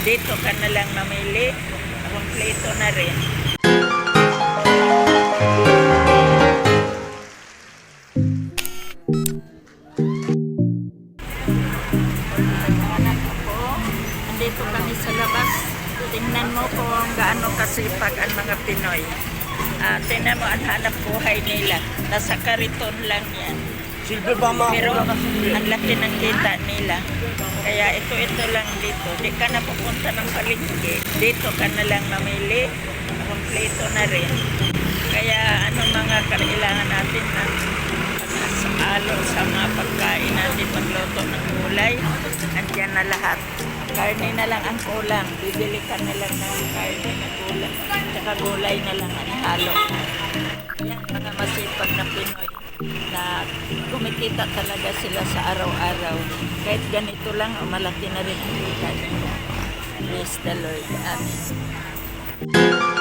Dito ka na lang mamili. Kompleto na rin. Andito kami sa labas. Tingnan mo kung gaano kasipag ang mga Pinoy. Ah, tingnan mo ang hanap buhay nila. Nasa kariton lang yan. Silver ba mga Pero ang laki ng kita nila. Kaya ito, ito lang dito. Di ka na pupunta ng palengke. Dito ka na lang mamili. Kompleto na rin. Kaya ano mga kailangan natin na alo sa mga pagkain natin magluto ng gulay. Andiyan na lahat. Karne na lang ang kulang. Bibili ka na lang ng karne na gulay. Tsaka gulay na lang ang halo. Yan mga masipag na Pinoy na kumikita talaga sila sa araw-araw. Kahit ganito lang, malaki na rin ang kita nila. Praise the Lord. Amen.